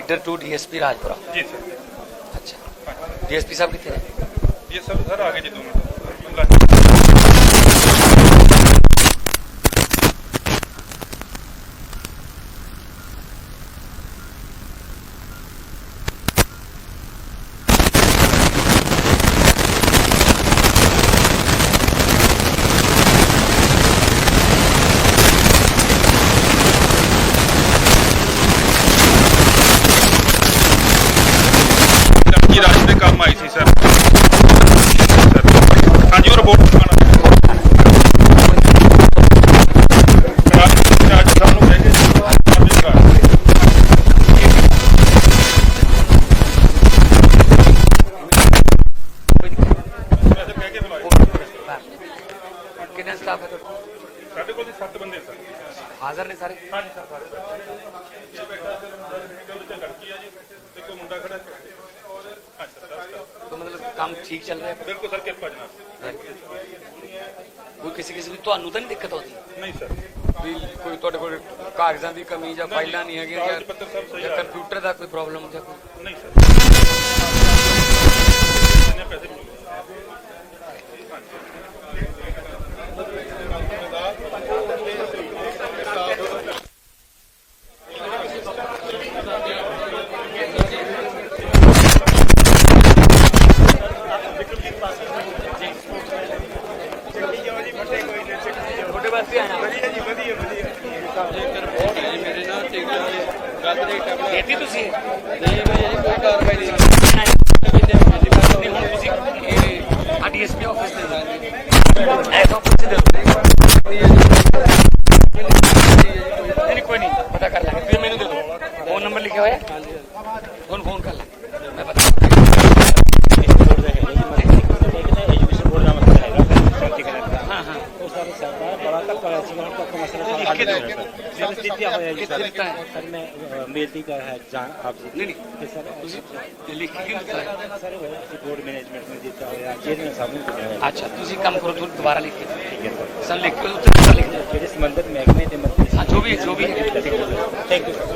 Reader to DSP Rajpura. ਜੀ sir. ਅੱਛਾ। DSP ਸਾਹਿਬ ਕਿੱਥੇ ਨੇ? ਇਹ ਸਭ ਸਰ ਆ ਗਏ ਜੀ ਦੋ ਮਿੰਟ ਲੱਗ- ਜੀ ਰਾਜ ਦੇ ਕੰਮ ਆਈ ਸੀ ਸਰ ਸਰ ਹਾਂਜੀ ਉਹ ਰਿਪੋਰਟ ਲਿਖਾਉਣਾ ਰਾਜ ਰਾਜ ਸਾਹਿਬ ਨੂੰ ਕਹਿ ਕੇ ਆਪਣੀ ਕਰਾ ਵੈਸੇ ਕਹਿ ਕੇ ਬੁਲਾਇਆ ਕਿੰਨਾ ਸਟਾਫ ਹੈ ਤੁਹਾਡਾ? ਸਾਡੇ ਕੋਲ ਜੀ 7 ਬੰਦੇ ਸਰ। ਹਾਜ਼ਰ ਨੇ ਸਾਰੇ? ਹਾਂਜੀ ਸਰ ਸਾਰੇ। ਇਹ ਬੈਠਾ ਸਰ ਇੱਕ ਉਹਦੇ ਚ ਲੜਕੀ ਆ ਜੀ ਤੇ ਕੋਈ ਮੁੰਡਾ ਖੜਾ ਹੈ ਅੱਛਾ ਸਰ ਤਾਂ ਮਤਲਬ ਕੰਮ ਠੀਕ ਚੱਲ ਰਿਹਾ? ਹੈ ਬਿਲਕੁਲ ਸਰ ਕਿਰਪਾ ਜਨਾਬ। ਕੋਈ ਕਿਸੇ ਕਿਸੇ ਨੂੰ ਤੁਹਾਨੂੰ ਤਾਂ ਨਹੀਂ ਦਿੱਕਤ ਆਉਂਦੀ? ਨਹੀਂ ਸਰ। ਵੀ ਕੋਈ ਤੁਹਾਡੇ ਕੋਲ ਕਾਗਜ਼ਾਂ ਦੀ ਕਮੀ ਜਾਂ ਫਾਈਲਾਂ ਨਹੀਂ ਹੈਗੀਆਂ ਕਾਗਜ਼ ਪੱਤਰ ਸਭ ਸਹੀ ਜਾਂ ਆ। ਕੰਪਿਊਟਰ ਦਾ ਕੋਈ ਪ੍ਰੋਬਲਮ ਜਾਂ ਕੋਈ? ਨਹੀਂ ਸਰ। ਪੈਸੇ ਮਿਲੂਗੇ ਤੁਹਾਡੇ ਵਾਸਤੇ ਆਣਾ ਮੇਰੇ ਨਾਲ ਠੀਕ ਹੈ ਗੱਲ ਦੇ ਟਾਈਮ ਦੇਤੀ ਤੁਸੀਂ ਨਹੀਂ ਭਾਈ ਅਜੇ ਕੋਈ ਕਾਰਵਾਈ ਨਹੀਂ ਨਹੀਂ ਹੁਣ ਤੁਸੀਂ ਇਹ ਡੀਐਸਪੀ ਆਫਿਸ ਦੇ ਐਸ ਆਫਿਸ ਦੇ ਦਿਓ ਨਹੀਂ ਨਹੀਂ ਕੋਈ ਨਹੀਂ ਪਤਾ ਕਰ ਲਾਂਗੇ ਫਿਰ ਮੈਨੂੰ ਦੇ ਦਿਓ ਫੋਨ ਨੰਬਰ ਲਿਖਿਆ ਹੋਇਆ ਹਾਂਜੀ ਫੋਨ ਫੋਨ ਕਰ ਲਾਂਗੇ ਮੈਂ ਪਤਾ ਹਾਂ ਹਾਂ ਦਿੱਤਿਆ ਹੋਇਆ ਜੀ ਕਿੱਥੇ ਦਿੱਤਾ ਹੈ ਸਰ ਮੈਂ ਅ, ਬੇਨਤੀ ਕਰ ਹੈ ਜਾਨ ਆਪ ਜੀ ਨਹੀਂ ਨਹੀਂ ਕਿ ਸਰ ਤੁਸੀਂ ਇਹ ਲਿਖ ਕੇ ਕਿਉਂ ਦਿੱਤਾ ਹੈ ਸਰ ਬੋਰਡ ਮੈਨੇਜਮੈਂਟ ਨੇ ਦਿੱਤਾ ਹੋਇਆ ਚੇਅਰਮੈਨ ਸਾਹਿਬ ਨੇ ਦਿੱਤਾ ਹੋਇਆ ਅੱਛਾ ਤੁਸੀਂ ਕੰਮ ਕਰੋ ਤੁਹਾਨੂੰ ਦੁਬਾਰਾ ਲਿਖ ਕੇ ਠੀਕ ਹੈ ਸਰ ਸਰ ਲਿਖ ਕੇ ਉੱਤੇ ਨੰਬਰ ਲਿਖ ਦਿਓ ਜਿਹੜੇ ਸੰਬੰਧਿਤ ਮਹਿਕਮੇ ਦੇ ਮੰਤਰੀ ਹਾਂ ਜੋ ਵੀ ਹੈ ਜੋ ਵੀ ਹੈ ਥੈਂਕ ਯੂ ਸਰ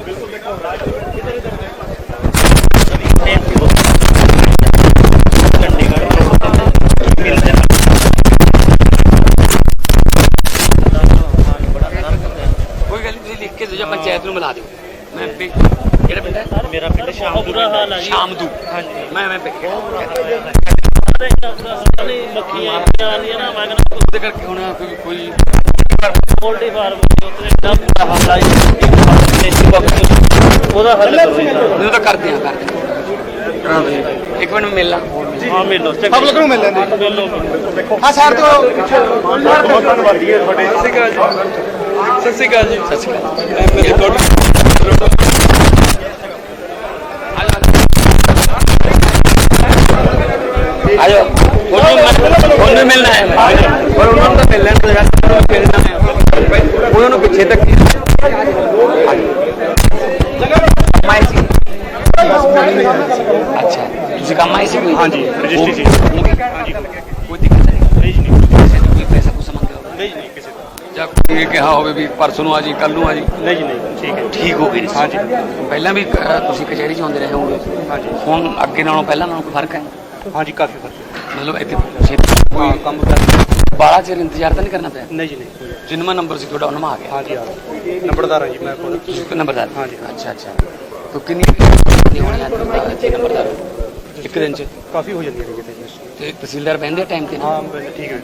ਕੋਈ ਗੱਲ ਨਹੀਂ ਤੁਸੀਂ ਲਿਖ ਕੇ ਦਿਓ ਜਾਂ ਪੰਚਾਇਤ ਨੂੰ ਮਿਲਾ ਦਿਓ ਮੈਂ ਵੀ ਕਿਹੜਾ ਪਿੰਡ ਹੈ ਸ਼ਾਮ ਬੁਰਾ ਹਾਲ ਹੈ ਸ਼ਾਮ ਦੂ ਹਾਂਜੀ। ਮੈਂ ਮੈਂ ਪਿੱਛੇ ਮੱਖੀਆਂ ਆਉਂਦੀਆਂ ਨਾ ਮੈਂ ਉਹਦੇ ਕਰਕੇ ਹੁਣ ਕੋਈ ਕੋਈ ਪੋਲਟਰੀ ਫਾਰਮ ਉੱਤੇ ਦਾ ਬੁਰਾ ਹਾਲ ਹੈ ਉਹਦਾ ਹੱਲ ਕਰੋ ਜੀ। ਤਾਂ ਕਰਦੇ ਆ ਕਰਦੇ ਆ ਇੱਕ ਮਿੰਟ ਮਿਲ ਲਾਂ। ਹਾਂ ਮਿਲ ਲਓ ਪਬਲਿਕ ਨੂੰ ਮਿਲ ਲੈਂਦੇ ਮਿਲ ਲਓ। ਹਾਂ ਸਰ ਤੋਂ ਬਹੁਤ ਧੰਨਵਾਦੀ ਹੈ ਤੁਹਾਡੇ। ਸਤਿ ਸ਼੍ਰੀ ਅਕਾਲ ਜੀ। ਸਤਿ ਸ਼੍ਰੀ ਅਕਾਲ ਮੈਂ ਮੇਰੇ ਕੋਲ ਉਹਨੂੰ ਮੈਂ- ਉਹਨੂੰ ਮਿਲਣਾ ਹੈ। ਪਰ ਉਹਨਾਂ ਨੂੰ ਤਾਂ ਮਿਲ ਲੈਣ ਤੋਂ ਯਾਰ ਉਹਨੂੰ ਮਿਲਣਾ ਹੈ। ਉਹਨਾਂ ਨੂੰ ਪਿੱਛੇ ਤੱਕ ਮਾਈ ਸੀ ਅੱਛਾ ਤੁਸੀਂ ਕੰਮ ਆਏ ਸੀ ਕੋਈ? ਹਾਂਜੀ, ਰਜਿਸਟਰੀ ਸੀ। ਹਾਂਜੀ ਕੋਈ ਦਿੱਕਤ ਨਹੀਂ ਨਹੀਂ ਨਹੀਂ ਕਿਸੇ ਤੋਂ ਕੋਈ ਪੈਸਾ ਕੁਛ ਮੰਗਦੇ ਹੋ ਨਹੀਂ ਨਹੀਂ ਕਿਸੇ ਦਾ ਜਾਂ ਕੋਈ ਇਹ ਕਿਹਾ ਹੋਵੇ ਵੀ ਪਰਸੋਂ ਨੂੰ ਆ ਜੀ ਕੱਲ ਨੂੰ ਆ ਜੀ? ਨਹੀਂ ਜੀ ਨਹੀਂ ਠੀਕ ਹੈ ਠੀਕ ਹੋ ਹਾਂਜੀ। ਪਹਿਲਾਂ ਵੀ ਤੁਸੀਂ ਕਚਹਿਰੀ ਚ ਆਉਂਦੇ ਰਹੇ ਹੋਗੇ ਹਾਂਜੀ। ਹੁਣ ਅੱਗੇ ਨਾਲੋਂ ਪਹਿਲਾਂ ਨਾਲੋਂ ਕੋਈ ਫ਼ਰਕ ਹੈ? ਹਾਂਜੀ ਕਾਫੀ ਫ਼ਰਕ ਮਤਲਬ ਇੱਥੇ ਛੇਤੀ ਕੋਈ ਕੰਮ ਕਰ ਬਾਲਾ ਚਿਰ ਇੰਤਜ਼ਾਰ ਤਾਂ ਨਹੀਂ ਕਰਨਾ ਪਿਆ? ਨਹੀਂ ਜੀ ਨਹੀਂ ਜਿੰਨਾ ਨੰਬਰ ਸੀ ਤੁਹਾਡਾ ਉਹਨਾਂ ਆ ਗਿਆ। ਹਾਂਜੀ ਆ ਨੰਬਰਦਾਰ ਹਾਂ ਜੀ ਮੈਂ ਕੋਲ ਨੰਬਰਦਾਰ? ਹਾਂਜੀ। ਅੱਛਾ ਅੱਛਾ। ਤੋ ਕਿੰਨੀ ਕਿੰਨੀ ਹੋਣੀਆਂ ਇੱਥੇ ਨੰਬਰਦਾਰ? ਇੱਕ ਦਿਨ ਚ? ਕਾਫੀ ਹੋ ਜਾਂਦੀਆਂ ਨੇ ਕਿਤੇ ਜੀ। ਤੇ ਤਹਿਸੀਲਦਾਰ ਬਹਿੰਦੇ ਟਾਈਮ ਤੇ ਨਾ? ਹਾਂ ਬਸ ਠੀਕ ਹੈ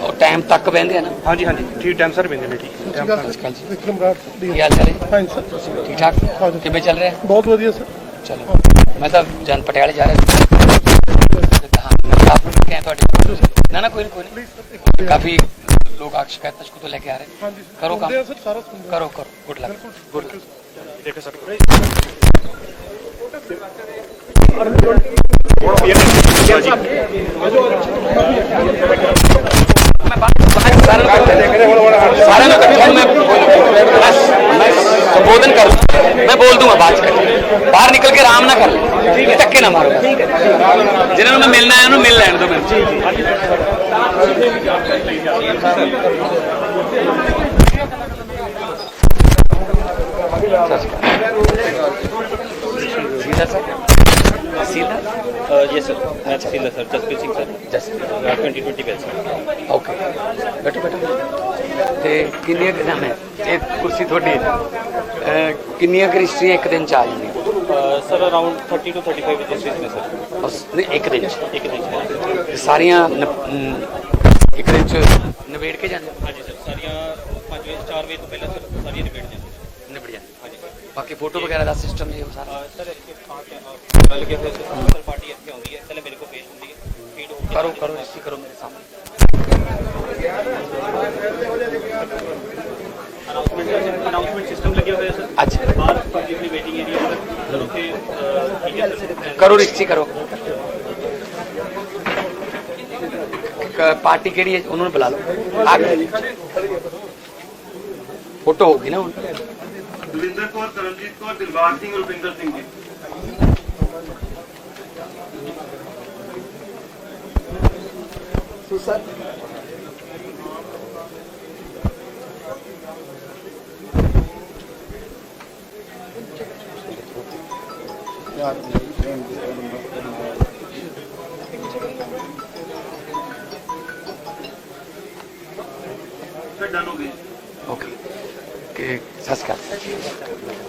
ਉਹ ਟਾਈਮ ਤੱਕ ਬਹਿੰਦੇ ਆ ਨਾ? ਹਾਂਜੀ ਹਾਂਜੀ। ਠੀਕ ਟਾਈਮ ਸਰ ਬੰਦੇ ਨੇ ਠੀਕ। ਟਾਈਮ ਸਤਿ ਸ਼੍ਰੀ ਜੀ। ਵਿਕਰਮ ਰਾਜ ਕੀ ਹਾਲ ਚਾਲ ਹੈ? ਹਾਂਜੀ ਸਰ। ਠੀਕ ਠਾਕ? ਕਿਵੇਂ ਚੱਲ ਰਿਹਾ? ਬਹੁਤ ਵਧੀਆ ਸਰ। ਚਲੋ। ਮੈਂ ਤਾਂ ਜਨ ਪਟਿਆਲੇ ਜਾ ਰਿਹਾ ਸੀ। ਹਾਂ ਆਪ ਕਿਹਾ ਤੁਹਾਡੇ ਨਾ ਨਾ ਕੋਈ ਨਹੀਂ ਕੋਈ ਨਹੀਂ ਕਾਫੀ ਲੋਕ ਆ ਸ਼ਿਕਾਇਤਾਂ ਸ਼ਿਕਾਇਤਾਂ ਲੈ ਕੇ ਆ ਰਹੇ ਹਾਂਜੀ ਕਰੋ ਕੰਮ ਸੁਣਦੇ ਆ ਸਰ ਸਾਰਾ ਸੁਣਦੇ ਆ। ਕਰੋ ਕਰੋ ਗੁੱਡ ਲੱਕ ਗੁੱਡ ਲੱਕ ਦੇਖੋ ਸਰ ਮੈਂ ਬਾਅਦ ਬਾਅਦ ਸਾਰਿਆਂ ਨੂੰ ਸਾਰਿਆਂ ਨੂੰ ਇਕੱਠੇ ਨੂੰ ਮੈਂ ਬੋਲ- ਬਸ मैं बोल दूँगा बात कर। बाहर निकल के आराम ना कर चक्के धक्के ना मारो। जिन्होंने मिलना है मिल लेने दो मेरे sir sir sir sir sir sir Singh sir. Jaspreet. Twenty twenty batch okay बैठो बैठो। ਤੇ ਕਿੰਨੀਆਂ ਕਿਸਮ ਹੈ ਇਹ ਕੁਰਸੀ ਤੁਹਾਡੀ ਅਹ, ਕਿੰਨੀਆਂ ਕ੍ਰਿਸ਼ਟੀਆਂ ਇੱਕ ਦਿਨ ਚ ਆ ਜਾਂਦੀਆਂ ਸਰ ਅਰਾਊਂਡ 30 ਟੂ 35 ਰਜਿਸਟਰਸ ਨੇ ਸਰ। ਉਸ ਨਹੀਂ, ਇੱਕ ਦਿਨ ਇੱਕ ਦਿਨ ਸਾਰੀਆਂ ਇੱਕ ਦਿਨ ਚ ਨਿਬੇੜ ਕੇ ਜਾਂਦੇ? ਹਾਂਜੀ ਸਰ ਸਾਰੀਆਂ 5 ਵਜੇ 4 ਵਜੇ ਤੋਂ ਪਹਿਲਾਂ ਸਰ ਸਾਰੀਆਂ ਨਿਬੇੜ ਜਾਂਦੀਆਂ ਨਿਬੜ ਜਾਂਦੇ। ਹਾਂਜੀ। ਬਾਕੀ ਫੋਟੋ ਵਗੈਰਾ ਦਾ ਸਿਸਟਮ ਇਹ ਸਾਰਾ? ਸਰ ਇੱਥੇ ਥਾਂ ਤੇ ਅਹ, ਗੱਲ ਕੇ ਫਿਰ ਸਰ ਪਾਰਟੀ ਇੱਥੇ ਆਉਂਦੀ ਹੈ ਪਹਿਲੇ ਮੇਰੇ ਕੋਲ ਪੇਸ਼ ਹੁੰਦੀ ਹੈ ਫੀਡ ਹੋ ਕਰੋ ਕਰੋ ਇਸੀ ਕਰੋ ਮੇਰੇ ਸਾਹਮਣੇ। ਅਨਾਉਂਸਮੈਂਟ ਅਨਾਉਂਸਮੈਂਟ ਸਿਸਟਮ ਲੱਗੇ ਹੋਏ ਆ ਸਰ ਅੱਛਾ ਬਾਹਰ ਜਿੰਨੀ ਵੇਟਿੰਗ ਏਰੀਆ ਸਰ ਉੱਥੇ ਅ, ਠੀਕ ਹੈ ਸਰ ਕਰੋ ਰਜਿਸਟਰੀ ਕਰੋ ਕ- ਪਾਰਟੀ ਕਿਹੜੀ ਹੈ ਉਹਨਾਂ ਨੂੰ ਬੁਲਾ ਲਓ ਆ ਗਏ ਫੋਟੋ ਹੋਗੀ ਨਾ ਹੁਣ ਦਵਿੰਦਰ ਕੌਰ ਕਰਮਜੀਤ ਕੌਰ ਦਿਲਬਾਗ ਸਿੰਘ ਰੁਪਿੰਦਰ ਸਿੰਘ ਜੀ ਫਿਰ ਡਨ ਹੋ ਗਈ ओके ਕਿ ਸਤਿ ਸ਼੍ਰੀ ਅਕਾਲ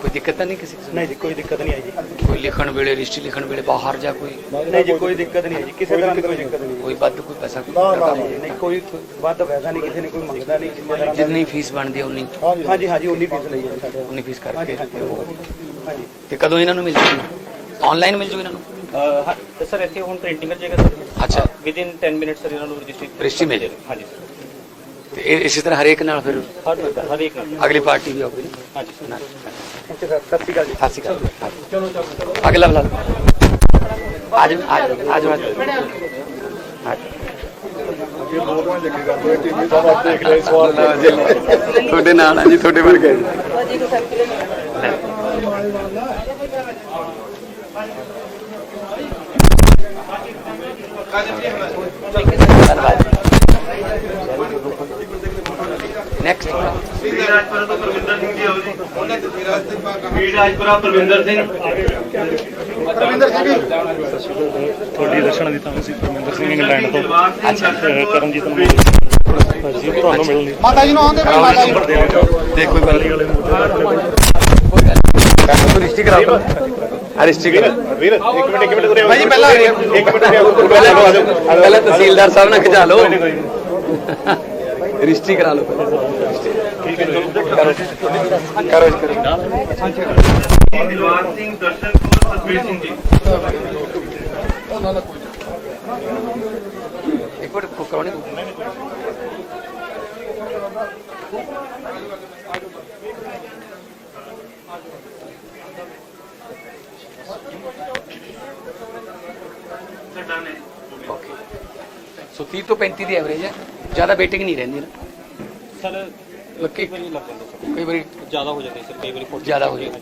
ਕੋਈ ਦਿੱਕਤ ਤਾਂ ਨਹੀਂ ਕਿਸੇ ਨੂੰ ਨਹੀਂ ਜੀ ਕੋਈ ਦਿੱਕਤ ਨਹੀਂ ਆਈ ਜੀ ਕੋਈ ਲਿਖਣ ਵੇਲੇ ਰਜਿਸਟਰੀ ਲਿਖਣ ਵੇਲੇ ਬਾਹਰ ਜਾ ਕੋਈ ਨਹੀਂ ਜੀ ਕੋਈ ਦਿੱਕਤ ਨਹੀਂ ਆਈ ਜੀ ਕਿਸੇ ਤਰ੍ਹਾਂ ਦੀ ਕੋਈ ਦਿੱਕਤ ਨਹੀਂ ਕੋਈ ਵੱਧ ਕੋਈ ਪੈਸਾ ਕੋਈ ਨਾ ਘੱਟ? ਨਾ ਨਹੀਂ ਕੋਈ ਵੱਧ ਪੈਸਾ ਨਹੀਂ ਕਿਸੇ ਨੇ ਕੋਈ ਮੰਗਦਾ ਨਹੀਂ ਕਿਸੇ ਤਰ੍ਹਾਂ ਦਾ ਜਿੰਨੀ ਫੀਸ ਬਣਦੀ ਹੈ ਉਨੀ ਹਾਂਜੀ ਹਾਂਜੀ ਉਨੀ ਫੀਸ ਲਈ ਹੈ ਸਾਡੇ ਉਨੀ ਫੀਸ ਕਰਕੇ ਹਾਂਜੀ ਤੇ ਕਦੋਂ ਇਹਨਾਂ ਨੂੰ ਮਿਲ ਜੂਗੀ ਆਨਲਾਈਨ ਮਿਲ ਜੂ ਇਹਨਾਂ ਨੂੰ ਅ, ਹਾਂ ਤੇ ਸਰ ਇੱਥੇ ਹੁਣ ਪ੍ਰਿੰਟਿੰਗ ਕਰ ਜਾਏਗਾ ਸਰ ਅੱਛਾ ਵਿਦ ਇਨ 10 ਮਿੰਟ ਸਰ ਇਹਨਾਂ ਨੂੰ ਰਜਿਸਟਰੀ ਰਜਿਸਟਰੀ ਮਿਲ ਜਾਏਗੀ ਹਾਂਜੀ ਸਰ ਤੇ ਇਹ ਇਸੇ ਤਰ੍ਹਾਂ ਹਰੇਕ ਨਾਲ ਫਿਰ ਹਰ ਹਰ ਇੱਕ ਨਾਲ ਅਗਲੀ ਪਾਰਟੀ ਵੀ ਆਊਗੀ ਹਾਂਜੀ ਸਰ ਅੱਛਾ ਸਰ ਸਤਿ ਸ਼੍ਰੀ ਅਕਾਲ ਜੀ ਸਤਿ ਸ਼੍ਰੀ ਅਕਾਲ ਚਲੋ ਚਲੋ ਅਗਲਾ ਬੁਲਾ ਲਓ ਅੱਜ ਅੱਜ ਅੱਜ ਤੁਹਾਡੇ ਨਾਲ ਆ ਜੀ ਤੁਹਾਡੇ ਵਰਗੇ ਧੰਨਵਾਦ ਨੈਕਸਟ ਰਾਜਪੁਰਾ ਤੋਂ ਪਰਵਿੰਦਰ ਸਿੰਘ। ਜੀ ਆਓ ਜੀ। ਵੀਰ ਰਾਜਪੁਰਾ ਪਰਵਿੰਦਰ ਸਿੰਘ ਤੁਹਾਡੀ ਦਰਸ਼ਨ ਦਿੱਤਾ ਸੀ ਪਰਮਿੰਦਰ ਸਿੰਘ ਇੰਗਲੈਂਡ ਤੋਂ ਅੱਛਾ। ਦਰਸ਼ਨ ਕੌਰ, ਕਰਮਜੀਤ ਨੂੰ ਜੀ ਤੁਹਾਨੂੰ ਮਿਲਣ। ਲਈ ਮਾਤਾ ਜੀ ਨੂੰ ਆਉਂਦੇ ਕੋਈ ਮਾਤਾ ਜੀ। ਦੇਖੋ ਕੋਈ ਗੱਲ ਵਾਲੇ ਮੁੱਦੇ ਕਰ ਰਿਸ਼ਤੀ ਕਰਾਓ ਰਿਸ਼ਤੀ ਕਰਾਓ ਵੀਰ ਇੱਕ ਮਿੰਟ ਇੱਕ ਮਿੰਟ ਉਰੇ ਭਾਈ ਪਹਿਲਾਂ। ਇੱਕ ਮਿੰਟ ਪਹਿਲਾਂ ਤਹਿਸੀਲਦਾਰ ਸਾਹਿਬ ਨਾਲ ਖਿਚਾ ਲਓ। ਰਿਸ਼ਤੀ ਕਰਾ ਲਓ ਕਰੋ ਕਰੋ ਕਰੋ ਦਿਲਬਾਗ ਸਿੰਘ ਦਰਸ਼ਨ ਕੌਰ ਸਤਵੀਰ ਸਿੰਘ ਜੀ ਇੱਕ ਮਿੰਟ ਕੋ ਕਰਾਉਣੀ। ਸਰ ਸੋ 30 ਤੋਂ 35 ਦੀ ਐਵਰੇਜ ਹੈ ਜ਼ਿਆਦਾ ਵੇਟਿੰਗ ਨਹੀਂ ਰਹਿੰਦੀ ਨਾ ਸਰ ਲੱਕੀ ਕਈ ਵਾਰੀ ਲੱਗ ਜਾਂਦਾ ਸਰ ਕਈ ਵਾਰੀ ਜ਼ਿਆਦਾ ਹੋ ਜਾਂਦੀ ਸਰ ਕਈ ਵਾਰੀ ਫੋਟੋ ਜ਼ਿਆਦਾ ਹੋ ਜਾਂਦੀ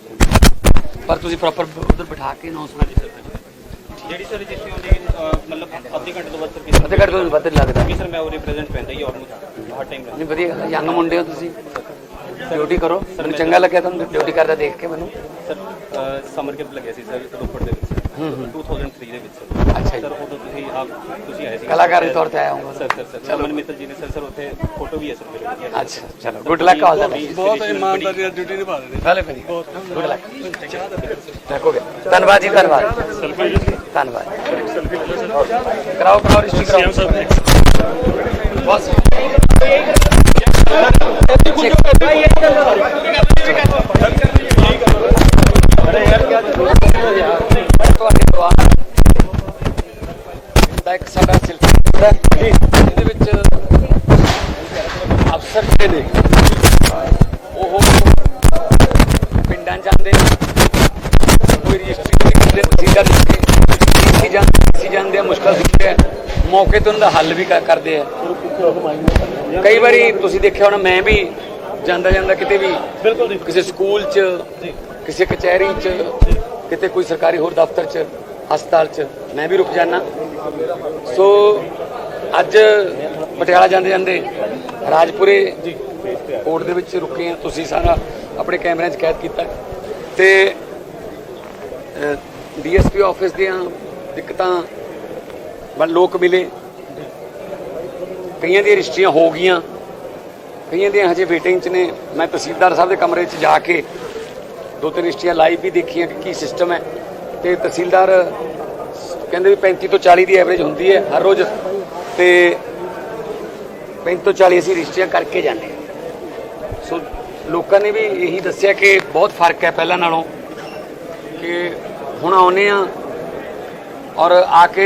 ਪਰ ਤੁਸੀਂ ਪ੍ਰੋਪਰ ਉਧਰ ਬਿਠਾ ਕੇ ਅਨਾਉਂਸਮੈਂਟ ਜਿਹੜੀ ਸਰ ਰਜਿਸਟਰੀ ਹੁੰਦੀ ਮਤਲਬ ਅੱਧੇ ਘੰਟੇ ਤੋਂ ਬਾਅਦ ਸਰ ਅੱਧੇ ਘੱਟ ਤੋਂ ਵੱਧ ਲੱਗਦਾ। ਕਿਉਂਕਿ ਸਰ ਮੈਂ ਉਹ ਰਿਪਰੈਜ਼ੈਂਟ ਪੈਂਦਾ ਹੀ ਆਲਮੋਸਟ ਹਰ ਟਾਈਮ ਨਹੀਂ ਵਧੀਆ ਯੰਗ ਮੁੰਡੇ ਹੋ ਤੁਸੀਂ। ਡਿਊਟੀ ਕਰੋ। ਮੈਨੂੰ ਚੰਗਾ ਲੱਗਿਆ ਤੁਹਾਨੂੰ। ਡਿਊਟੀ ਕਰਦਾ ਦੇਖ ਕੇ ਮੈਨੂੰ। ਸਰ ਸਮਰ ਕੈਂਪ ਲੱਗਿਆ ਸੀ ਸਰ ਰੋਪੜ ਦੇ ਵਿੱਚ। 2003 ਦੇ ਵਿੱਚ ਸਰ ਅੱਛਾ ਜੀ ਸਰ ਉਦੋਂ ਤੁਸੀਂ ਆਪ ਤੁਸੀਂ ਆਏ ਸੀ ਕਲਾਕਾਰ ਦੇ ਤੌਰ ਤੇ ਆਇਆ ਹਾਂ sir sir sir Aman Mittal ji ਨੇ ਸਰ ਸਰ ਉੱਥੇ ਫੋਟੋ ਵੀ ਹੈ ਸਰ ਮੇਰੇ ਕੋਲ ਅੱਛਾ ਚਲੋ ਗੁੱਡ ਲੱਕ ਆਲ ਦਾ ਬਹੁਤ ਇਮਾਨਦਾਰੀ ਨਾਲ ਡਿਊਟੀ ਨਿਭਾ ਰਹੇ ਨੇ ਭਲੇ ਭਲੇ ਗੁੱਡ ਲੱਕ ਦੇਖੋ ਗਿਆ ਧੰਨਵਾਦ ਜੀ ਧੰਨਵਾਦ ਧੰਨਵਾਦ ਕਰਾਓ ਕਰਾਓ ਰਿਸ਼ਤੀ ਕਰਾਓ ਸੀਐਮ ਸਾਹਿਬ ਨੇ ਬਸ ਤੁਹਾਡੇ ਪਰਿਵਾਰ ਦਾ ਇੱਕ ਸਾਡਾ ਸਿਲਸਿਲਾ ਹੈ ਇਹਦੇ ਵਿੱਚ ਅਫਸਰ ਜਿਹੜੇ ਨੇ ਉਹ ਪਿੰਡਾਂ 'ਚ ਜਾਂਦੇ ਕੋਈ ਰਜਿਸਟਰੀ ਨਹੀਂ ਕਰਦੇ ਤਹਿਸੀਲਦਾਰ ਜੀ ਕੀ ਜਾਂਦੇ ਸੀ ਜਾਂਦੇ ਆ, ਮੁਸ਼ਕਲ ਸੁਣਦੇ ਆ ਮੌਕੇ ਤੇ ਉਹਨਾਂ ਦਾ ਹੱਲ ਵੀ ਕਰ- ਕਰਦੇ ਆ। ਕਈ ਵਾਰੀ ਤੁਸੀਂ ਦੇਖਿਆ ਹੋਣਾ ਮੈਂ ਵੀ ਜਾਂਦਾ ਜਾਂਦਾ ਕਿਤੇ ਵੀ ਕਿਸੇ ਸਕੂਲ 'ਚ ਕਿਸੇ ਕਚਹਿਰੀ 'ਚ ਕਿਤੇ ਕੋਈ ਸਰਕਾਰੀ ਹੋਰ ਦਫ਼ਤਰ 'ਚ ਹਸਪਤਾਲ 'ਚ ਮੈਂ ਵੀ ਰੁਕ ਜਾਣਾ ਸੋ ਅੱਜ ਪਟਿਆਲਾ ਜਾਂਦੇ ਜਾਂਦੇ ਰਾਜਪੁਰੇ ਕੋਰਟ ਦੇ ਵਿੱਚ ਰੁਕੇ ਆ। ਤੁਸੀਂ ਸਾਰਾ ਆਪਣੇ ਕੈਮਰਿਆਂ 'ਚ ਕੈਦ ਕੀਤਾ। ਤੇ ਡੀਐਸਪੀ ਆਫਿਸ ਦੀਆਂ ਦਿੱਕਤਾਂ ਬਣ ਲੋਕ ਮਿਲੇ। ਕਈਆਂ ਦੀਆਂ ਰਜਿਸਟਰੀਆਂ ਹੋ ਗਈਆਂ। ਕਈਆਂ ਦੀਆਂ ਹਜੇ ਵੇਟਿੰਗ 'ਚ ਨੇ। ਮੈਂ ਤਹਿਸੀਲਦਾਰ ਸਾਹਿਬ ਦੇ ਕਮਰੇ 'ਚ ਜਾ ਕੇ ਦੋ ਤਿੰਨ ਰਜਿਸਟਰੀਆਂ ਲਾਈਵ ਵੀ ਦੇਖੀਆਂ ਕਿ ਕੀ ਸਿਸਟਮ ਹੈ। ਤੇ ਤਹਿਸੀਲਦਾਰ ਕਹਿੰਦੇ ਵੀ 35 ਤੋਂ 40 ਦੀ ਐਵਰੇਜ ਹੁੰਦੀ ਹੈ ਹਰ ਰੋਜ਼। ਤੇ 35 ਤੋਂ 40 ਅਸੀਂ ਰਜਿਸਟਰੀਆਂ ਕਰਕੇ ਜਾਂਦੇ ਹਾਂ। ਸੋ ਲੋਕਾਂ ਨੇ ਵੀ ਇਹੀ ਦੱਸਿਆ ਕਿ ਬਹੁਤ ਫ਼ਰਕ ਹੈ ਪਹਿਲਾਂ ਨਾਲੋਂ ਕਿ ਹੁਣ ਆਉਨੇ ਆ ਔਰ ਆ ਕੇ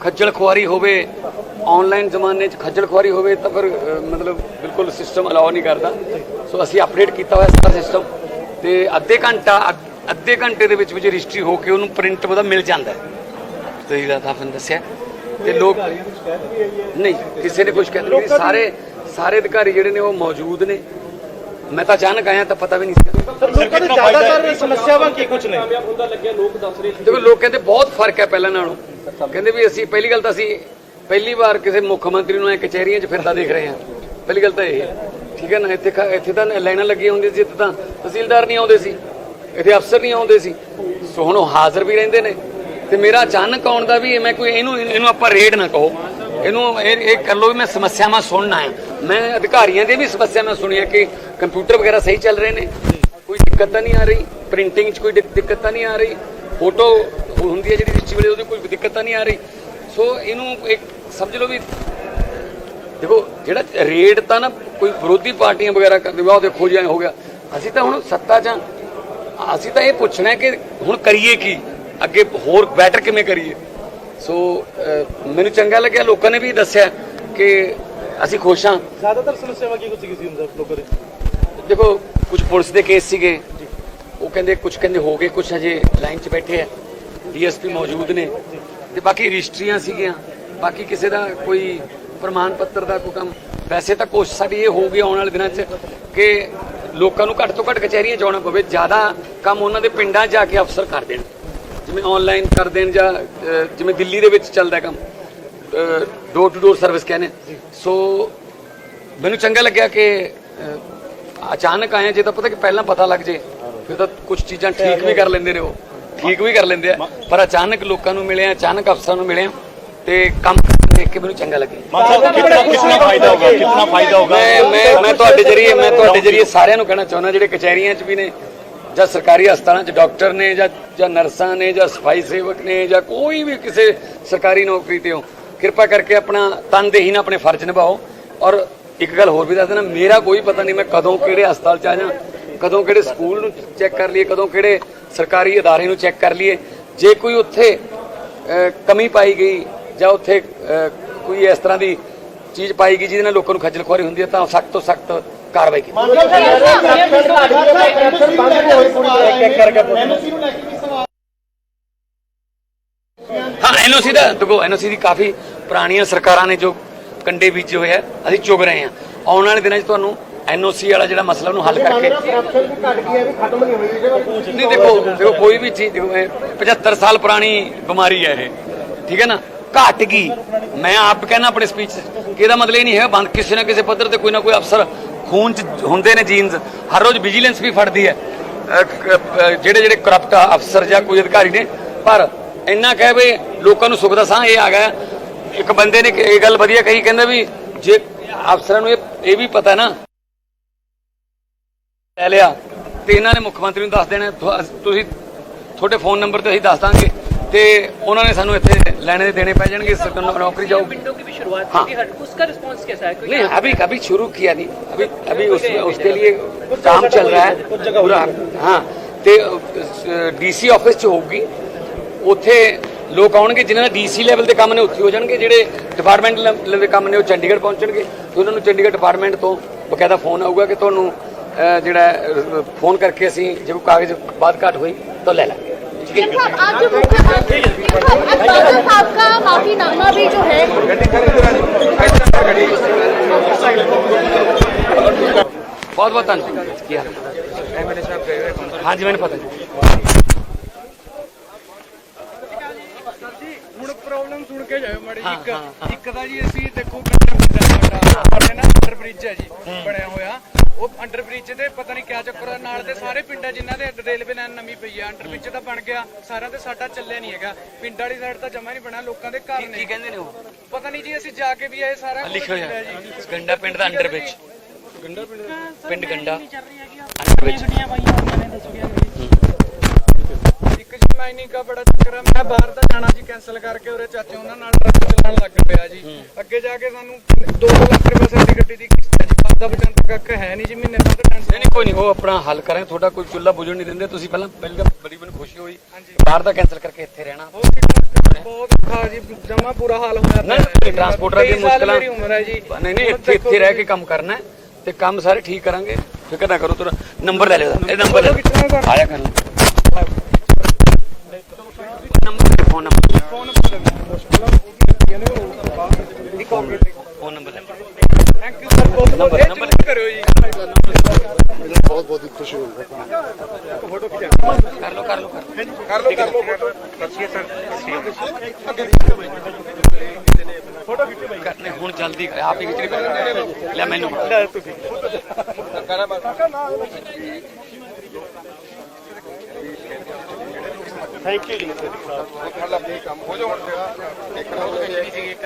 ਖੱਜਲ ਖੁਆਰੀ ਹੋਵੇ ਆਨਲਾਈਨ ਜ਼ਮਾਨੇ 'ਚ ਖੱਜਲ ਖੁਆਰੀ ਹੋਵੇ ਤਾਂ ਫਿਰ ਮਤਲਬ ਬਿਲਕੁਲ ਸਿਸਟਮ ਅਲਾਉ ਨਹੀਂ ਕਰਦਾ। ਸੋ ਅਸੀਂ ਅਪਡੇਟ ਕੀਤਾ ਹੋਇਆ ਸਾਰਾ ਸਿਸਟਮ ਤੇ ਅੱਧੇ ਘੰਟਾ ਅੱਧ- ਘੰਟੇ ਦੇ ਵਿੱਚ ਵਿੱਚ ਰਜਿਸਟਰੀ ਹੋ ਕੇ ਉਹਨੂੰ ਪ੍ਰਿੰਟ ਉਹਦਾ ਮਿਲ ਜਾਂਦਾ ਹੈ। ਤੁਸੀਂ ਦਾ ਤਾਂ ਤੁਹਾਨੂੰ ਦੱਸਿਆ। ਤੇ ਲੋਕ ਨਹੀਂ ਕਿਸੇ ਨੇ ਕੁਝ ਕਹਿੰਦੇ ਨਹੀਂ ਸਾਰੇ ਸਾਰੇ ਅਧਿਕਾਰੀ ਜਿਹੜੇ ਨੇ ਉਹ ਮੌਜੂਦ ਨੇ। ਮੈਂ ਤਾਂ ਅਚਾਨਕ ਆਇਆ ਤਾਂ ਪਤਾ ਵੀ ਨਹੀਂ ਸੀ। ਲੋਕਾਂ ਦੇ ਜ਼ਿਆਦਾਤਰ ਸਮੱਸਿਆਵਾਂ ਕੀ ਕੁਝ ਨੇ। ਦੇਖੋ ਲੋਕ ਕਹਿੰਦੇ ਬਹੁਤ ਫ਼ਰਕ ਹੈ ਪਹਿਲਾਂ ਨਾਲੋਂ। ਕਹਿੰਦੇ ਵੀ ਅਸੀਂ ਪਹਿਲੀ ਗੱਲ ਤਾਂ ਅਸੀਂ ਪਹਿਲੀ ਵਾਰ ਕਿਸੇ ਮੁੱਖ ਮੰਤਰੀ ਨੂੰ ਐ ਕਚਹਿਰੀਆਂ 'ਚ ਫਿਰਦਾ ਦੇਖ ਰਹੇ ਹਾਂ। ਪਹਿਲੀ ਗੱਲ ਤਾਂ ਇਹ ਠੀਕ ਹੈ ਨਾ? ਇੱਥੇ ਇੱਥੇ ਤਾਂ ਲਾਈਨਾਂ ਲੱਗੀਆਂ ਹੁੰਦੀਆਂ ਸੀ, ਇੱਥੇ ਤਾਂ ਤਹਿਸੀਲਦਾਰ ਨਹੀਂ ਆਉਂਦੇ ਸੀ। ਇੱਥੇ ਅਫਸਰ ਨਹੀਂ ਆਉਂਦੇ ਸੀ। ਸੋ ਹੁਣ ਉਹ ਹਾਜ਼ਰ ਵੀ ਰਹਿੰਦੇ ਨੇ। ਤੇ ਮੇਰਾ ਅਚਾਨਕ ਆਉਣ ਦਾ ਵੀ ਮੈਂ ਕੋਈ ਇਹਨੂੰ ਇਹਨੂੰ ਆਪਾਂ ਰੇਡ ਨਾ ਕਹੋ। ਇਹਨੂੰ ਇਹ ਇਹ ਕਰ ਲਓ ਵੀ ਮੈਂ ਸਮੱਸਿਆਵਾਂ ਸੁਣਨਾ ਹੈ ਮੈਂ ਅਧਿਕਾਰੀਆਂ ਦੀ ਵੀ ਸਮੱਸਿਆਵਾਂ ਸੁਣੀਆਂ ਕਿ ਕੰਪਿਊਟਰ ਵਗੈਰਾ ਸਹੀ ਚੱਲ ਰਹੇ ਨੇ। ਕੋਈ ਦਿੱਕਤ ਤਾਂ ਨਹੀਂ ਆ ਰਹੀ। ਪ੍ਰਿੰਟਿੰਗ 'ਚ ਕੋਈ ਦਿੱਕ- ਦਿੱਕਤ ਤਾਂ ਨਹੀਂ ਆ ਰਹੀ। ਫੋਟੋ ਹੁੰਦੀ ਹੈ ਜਿਹੜੀ ਰਿਚੀ ਵਾਲੀ ਉਹਦੀ ਕੋਈ ਦਿੱਕਤ ਤਾਂ ਨਹੀਂ ਆ ਰਹੀ। ਸੋ ਇਹਨੂੰ ਇੱਕ ਸਮਝ ਲਓ ਵੀ ਦੇਖੋ ਜਿਹੜਾ ਰੇਡ ਤਾਂ ਨਾ ਕੋਈ ਵਿਰੋਧੀ ਪਾਰਟੀਆਂ ਵਗੈਰਾ ਕਰਦੇ ਵਾ ਉਹ ਦੇਖੋ ਜੀ ਐਂ ਹੋ ਗਿਆ। ਅਸੀਂ ਤਾਂ ਹੁਣ ਸੱਤਾ 'ਚ। ਅਸੀਂ ਤਾਂ ਇਹ ਪੁੱਛਣਾ ਹੈ ਕਿ ਹੁਣ ਕਰੀਏ ਕੀ? ਅੱਗੇ ਹੋਰ ਬੈਟਰ ਕਿਵੇਂ ਕਰੀਏ? ਸੋ ਮੈਨੂੰ ਚੰਗਾ ਲੱਗਿਆ ਲੋਕਾਂ ਨੇ ਵੀ ਦੱਸਿਆ ਕਿ ਅਸੀਂ ਖੁਸ਼ ਹਾਂ। ਜ਼ਿਆਦਾਤਰ ਸਮੱਸਿਆਵਾਂ ਕੀ ਕੁਝ ਸੀ ਹੁੰਦਾ ਲੋਕਾਂ ਦੇ? ਦੇਖੋ ਕੁਝ ਪੁਲਿਸ ਦੇ ਕੇਸ ਸੀਗੇ। ਉਹ ਕਹਿੰਦੇ ਕੁਝ ਕਹਿੰਦੇ ਹੋ ਗਏ ਕੁਝ ਹਜੇ ਲਾਈਨ 'ਚ ਬੈਠੇ ਆ। ਡੀਐਸਪੀ ਮੌਜੂਦ ਨੇ ਤੇ ਬਾਕੀ ਰਜਿਸਟਰੀਆਂ ਸੀਗੀਆਂ। ਬਾਕੀ ਕਿਸੇ ਦਾ ਕੋਈ ਪ੍ਰਮਾਣ ਪੱਤਰ ਦਾ ਕੋਈ ਕੰਮ। ਵੈਸੇ ਤਾਂ ਕੋਸ਼ਿਸ਼ ਸਾਡੀ ਇਹ ਹੋਊਗੀ ਆਉਣ ਵਾਲੇ ਦਿਨਾਂ 'ਚ ਕਿ ਲੋਕਾਂ ਨੂੰ ਘੱਟ ਤੋਂ ਘੱਟ ਕਚਹਿਰੀਆਂ ਜਾਣਾ ਪਵੇ। ਜ਼ਿਆਦਾ ਕੰਮ ਉਹਨਾਂ ਦੇ ਪਿੰਡਾਂ 'ਚ ਜਾ ਕੇ ਅਫਸਰ ਕਰ ਦੇਣ। ਜਿਵੇਂ ਆਨਲਾਈਨ ਕਰ ਦੇਣ ਜਾਂ ਜਿਵੇਂ ਦਿੱਲੀ ਦੇ ਵਿੱਚ ਚੱਲਦਾ ਕੰਮ। ਡੋਰ ਟੂ ਡੋਰ ਸਰਵਿਸ ਕਹਿੰਦੇ ਸੋ ਮੈਨੂੰ ਚੰਗਾ ਲੱਗਿਆ ਕਿ ਅਚਾਨਕ ਆਏ ਜੇ ਤਾਂ ਪਤਾ ਕਿ ਪਹਿਲਾਂ ਪਤਾ ਲੱਗ ਜੇ, ਫਿਰ ਤਾਂ ਕੁਝ ਚੀਜ਼ਾਂ ਠੀਕ ਵੀ ਕਰ ਲੈਂਦੇ ਨੇ ਉਹ। ਠੀਕ ਵੀ ਕਰ ਲੈਂਦੇ ਆ। ਪਰ ਅਚਾਨਕ ਲੋਕਾਂ ਨੂੰ ਮਿਲੇ ਅਚਾਨਕ ਅਫਸਰਾਂ ਨੂੰ ਮਿਲੇ ਤੇ ਕੰਮ ਦੇਖ ਕੇ ਮੈਨੂੰ ਚੰਗਾ ਲੱਗਿਆ ਕਿੰਨਾ ਕਿੰਨਾ ਫਾਇਦਾ ਹੋਗਾ ਕਿੰਨਾ ਫਾਇਦਾ ਹੋਗਾ? ਮੈਂ ਮੈਂ ਮੈਂ ਤੁਹਾਡੇ ਜਰੀਏ ਮੈਂ ਤੁਹਾਡੇ ਜਰੀਏ ਸਾਰਿਆਂ ਨੂੰ ਕਹਿਣਾ ਚਾਹੁੰਦਾ ਜਿਹੜੇ ਕਚਹਿਰੀਆਂ 'ਚ ਵੀ ਨੇ ਜਾਂ ਸਰਕਾਰੀ ਹਸਪਤਾਲਾਂ 'ਚ ਡਾਕਟਰ ਨੇ ਜਾਂ ਜਾਂ ਨਰਸਾਂ ਨੇ ਜਾਂ ਸਫ਼ਾਈ ਸੇਵਕ ਨੇ ਜਾਂ ਕੋਈ ਵੀ ਕਿਸੇ ਸਰਕਾਰੀ ਨੌਕਰੀ ਤੇ ਹੋ ਕਿਰਪਾ ਕਰਕੇ ਆਪਣਾ ਤਨਦੇਹੀ ਨਾਲ ਆਪਣੇ ਫਰਜ਼ ਨਿਭਾਓ। ਔਰ ਇੱਕ ਗੱਲ ਹੋਰ ਵੀ ਦੱਸ ਦੇਣਾ ਮੇਰਾ ਕੋਈ ਪਤਾ ਨਹੀਂ ਮੈਂ ਕਦੋਂ ਕਿਹੜੇ ਹਸਪਤਾਲ 'ਚ ਆ ਜਾਂ ਕਦੋਂ ਕਿਹੜੇ ਸਕੂਲ ਨੂੰ ਚੈੱਕ ਕਰ ਲਈਏ ਕਦੋਂ ਕਿਹੜੇ ਸਰਕਾਰੀ ਅਦਾਰੇ ਨੂੰ ਚੈੱਕ ਕਰ ਲਈਏ। ਜੇ ਕੋਈ ਉੱਥੇ ਕਮੀ ਪਾਈ ਗਈ ਜਾਂ ਉੱਥੇ ਕੋਈ ਇਸ ਤਰ੍ਹਾਂ ਦੀ ਚੀਜ਼ ਪਾਈ ਗਈ ਜਿਹਦੇ ਨਾਲ ਲੋਕਾਂ ਨੂੰ ਖੱਜਲ ਖੁਆਰੀ ਹੁੰਦੀ ਹੈ ਤਾਂ ਸਖਤ ਤੋਂ ਸਖਤ ਕਾਰਵਾਈ ਕੀਤੀ ਹਾਂ। ਐਨਓਸੀ ਦਾ ਦੇਖੋ ਐਨਓਸੀ ਦੀ ਕਾਫੀ ਪੁਰਾਣੀਆਂ ਸਰਕਾਰਾਂ ਨੇ ਜੋ ਕੰਡੇ ਬੀਜੇ ਹੋਏ ਆ ਅਸੀਂ ਚੁਗ ਰਹੇ ਹਾਂ। ਆਉਣ ਵਾਲੇ ਦਿਨਾਂ 'ਚ ਤੁਹਾਨੂੰ ਐਨਓਸੀ ਵਾਲਾ ਜਿਹੜਾ ਮਸਲਾ ਉਹਨੂੰ ਹੱਲ ਕਰਕੇ। ਨਹੀਂ ਦੇਖੋ ਦੇਖੋ ਕੋਈ ਵੀ ਚੀਜ਼ ਦੇਖੋ ਇਹ 75 ਸਾਲ ਪੁਰਾਣੀ ਬਿਮਾਰੀ ਹੈ ਇਹ ਠੀਕ ਹੈ ਨਾ? ਘਟ ਗਈ ਮੈਂ ਆਪ ਕਹਿੰਦਾ ਆਪਣੇ ਸਪੀਚ ਇਹਦਾ ਮਤਲਬ ਇਹ ਨਹੀਂ ਹੈ ਬੰਦ ਕਿਸੇ ਨਾ ਕਿਸੇ ਪੱਧਰ ਤੇ ਕੋਈ ਨਾ ਕੋਈ ਅਫਸਰ ਖੂਨ ਚ ਹੁੰਦੇ ਨੇ ਜੀਨਸ ਹਰ ਰੋਜ਼ ਵਿਜੀਲੈਂਸ ਵੀ ਫੜਦੀ ਹੈ। ਜਿਹੜੇ ਜਿਹੜੇ ਕਰਪਟ ਅਫਸਰ ਜਾਂ ਕੋਈ ਅਧਿਕਾਰੀ ਨੇ ਪਰ ਇੰਨਾ ਕਹਿ ਵੀ ਲੋਕਾਂ ਨੂੰ ਸੁੱਖ ਦਾ ਸਾਹ ਇਹ ਆ ਗਿਆ। ਇੱਕ ਬੰਦੇ ਨੇ ਇਹ ਗੱਲ ਵਧੀਆ ਕਹੀ ਕਹਿੰਦਾ ਵੀ ਜੇ ਅਫਸਰਾਂ ਨੂੰ ਇਹ ਵੀ ਪਤਾ ਨਾ ਲੈ ਲਿਆ ਤੇ ਇਹਨਾਂ ਨੇ ਮੁੱਖ ਮੰਤਰੀ ਨੂੰ ਦੱਸ ਦੇਣਾ ਤੁਹਾ- ਤੁਸੀਂ ਤੁਹਾਡੇ ਫੋਨ ਨੰਬਰ ਤੇ ਅਸੀਂ ਦੱਸ ਦਾਂਗੇ ਤੇ ਉਹਨਾਂ ਨੇ ਸਾਨੂੰ ਇੱਥੇ ਲੈਣੇ ਦੇ ਦੇਣੇ ਪੈ ਜਾਣਗੇ ਸਰਕਾਰ ਨੂੰ ਨੌਕਰੀ जाओगी विंडो की भी शुरुआत हाँ। की थी हर उसका रिस्पांस कैसा है कोई नहीं अभी अभी शुरू किया नहीं अभी अभी उसमें उसके लिए काम चल रहा है पूरा हाँ ਤੇ ਡੀਸੀ ਆਫਿਸ ਚ ਹੋਊਗੀ ਉੱਥੇ ਲੋਕ ਆਉਣਗੇ ਜਿਨ੍ਹਾਂ ਦਾ ਡੀਸੀ ਲੈਵਲ ਦੇ ਕੰਮ ਨੇ ਉੱਥੇ ਹੋ ਜਾਣਗੇ ਜਿਹੜੇ ਡਿਪਾਰਟਮੈਂਟ ਲੈਵਲ ਦੇ ਕੰਮ ਨੇ ਉਹ ਚੰਡੀਗੜ੍ਹ ਪਹੁੰਚਣਗੇ ਤੇ ਉਹਨਾਂ ਨੂੰ ਚੰਡੀਗੜ੍ਹ ਡਿਪਾਰਟਮੈਂਟ ਤੋਂ ਬਕਾਇਦਾ ਫੋਨ ਆਊਗਾ ਕਿ ਤੁਹਾਨੂੰ ਅਹ, ਜਿਹੜਾ ਫੋਨ ਕਰਕੇ ਅਸੀਂ ਜੇ ਕੋਈ ਕਾਗਜ਼ ਬਾਤ ਘਾਟ ਹੋਈ ਤਾਂ ਲੈ ਲਾਂਗੇ ਦੇਖੋ ਅੱਜ ਮੁੱਖ ਮੰਤਰੀ ਦੇਖੋ ਅੱਜ बादल साहब का माफीनामा भी जो है बहुत बहुत धन्यवाद किया हाँ जी मैंने पता नहीं ਹੁਣ ਪ੍ਰੋਬਲਮ ਸੁਣ ਕੇ ਜਾਇਓ ਮਾੜੀ ਹਾਂ, ਜਿਹੀ। ਹਾਂ, ਹਾਂ। ਇੱਕ ਇੱਕ ਤਾਂ ਜੀ ਅਸੀਂ ਦੇਖੋ ਕਿੰਨਾ ਪਿੰਡਾ ਸਾਡਾ ਸਾਡੇ ਨਾ ਅੰਡਰ ਬ੍ਰਿਜ ਹੈ ਜੀ ਬਣਿਆ ਹੋਇਆ ਉਹ ਅੰਡਰ ਬ੍ਰਿਜ ਤੇ ਪਤਾ ਨਹੀਂ ਕਿਆ ਚੱਕਰ ਆ ਨਾਲ ਦੇ ਸਾਰੇ ਪਿੰਡਾਂ ਜਿਨ੍ਹਾਂ ਦੇ ਰੇਲਵੇ ਲਾਈਨ ਨਵੀਂ ਪਈ ਆ ਅੰਡਰ ਬ੍ਰਿਜ ਤਾਂ ਬਣ ਗਿਆ ਸਾਰਿਆਂ ਤੇ ਸਾਡਾ ਚੱਲਿਆ ਨਹੀਂ ਹੈਗਾ। ਪਿੰਡ ਵਾਲੀ ਸਾਈਡ ਤਾਂ ਜਮਾ ਨਹੀਂ ਬਣਿਆ ਲੋਕਾਂ ਦੇ ਘਰ ਕੀ ਨੇ। ਕਹਿੰਦੇ ਨੇ ਉਹ? ਪਤਾ ਨਹੀਂ ਜੀ ਅਸੀਂ ਜਾ ਕੇ ਵੀ ਆਏ ਸਾਰਾ ਯਾਰ ਜੀ। ਗੰਡਾ ਪਿੰਡ ਦਾ ਅੰਡਰ ਵਿੱਚ ਪਿੰਡ ਗੰਡਾ। ਅੰਡਰ ਵਿੱਚ ਇੱਕ ਜੀ ਮਾਈਨਿੰਗ ਦਾ ਬੜਾ ਚੱਕਰ ਆ ਮੈਂ ਬਾਹਰ ਦਾ ਜਾਣਾ ਜੀ ਕੈਨਸਲ ਕਰਕੇ ਉਰੇ ਚਾਚੇ ਉਹਨਾਂ ਨਾਲ ਟਰੱਕ ਚਲਾਉਣ ਲੱਗ ਪਿਆ ਜੀ। ਅੱਗੇ ਜਾ ਕੇ ਸਾਨੂੰ 2 ਲੱਖ ਰੁਪਏ ਸਾਡੀ ਗੱਡੀ ਦੀ ਕਿਸ਼ਤ ਹੈ ਜੀ ਦਾ ਬਚਨ ਤੱਕ ਹੈ ਨਹੀਂ ਜੀ ਮਹੀਨੇ ਨਹੀਂ ਟੈਂਸ਼ਨ ਨਹੀਂ ਕੋਈ ਨਹੀਂ ਉਹ ਆਪਣਾ ਹੱਲ ਕਰਾਂਗੇ। ਤੁਹਾਡਾ ਕੋਈ ਚੁੱਲਾ ਬੁਝਣ ਨਹੀਂ ਦਿੰਦੇ। ਤੁਸੀਂ ਪਹਿਲਾਂ ਪਹਿਲਾਂ ਬੜੀ ਮੈਨੂੰ ਖੁਸ਼ੀ ਹੋਈ। ਬਾਹਰ ਦਾ ਕੈਨਸਲ ਕਰਕੇ ਇੱਥੇ ਰਹਿਣਾ। ਬਹੁਤ ਔਖਾ ਜੀ ਜਮਾ ਬੁਰਾ ਹਾਲ ਹੋਇਆ ਨਹੀਂ ਨਹੀਂ ਟਰਾਂਸਪੋਰਟਰਾਂ ਦੀ ਮੁਸ਼ਕਲਾਂ ਮੇਰੀ ਉਮਰ ਹੈ ਜੀ। ਨਹੀਂ ਨਹੀਂ ਇੱਥੇ ਇੱਥੇ ਰਹਿ ਕੇ ਕੰਮ ਕਰਨਾ ਤੇ ਕੰਮ ਸਾਰੇ ਠੀਕ ਕਰਾਂਗੇ। ਫਿਕਰ ਨਾ ਕਰੋ ਤੁਰ ਨੰਬਰ ਲੈ ਲਿਓ। ਇਹ ਨੰਬਰ। ਆਇਆ ਕਰ number phone number phone number phone number. Thank you sir ਬਹੁਤ ਬਹੁਤ ਇਹ ਜ਼ਰੂਰ ਕਰਿਓ ਜੀ ਕਰ ਲਓ ਕਰ ਲਓ ਕਰ ਲਓ ਕਰਨੇ ਹੁਣ ਜਲਦੀ ਕਰ ਆਪ ਹੀ ਖਿਚੜੀ ਪਾ ਲੈ ਮੈਨੂੰ ਲੈ ਤੁਸੀਂ ਥੈਂਕ ਯੂ ਜੀ ਇੱਕ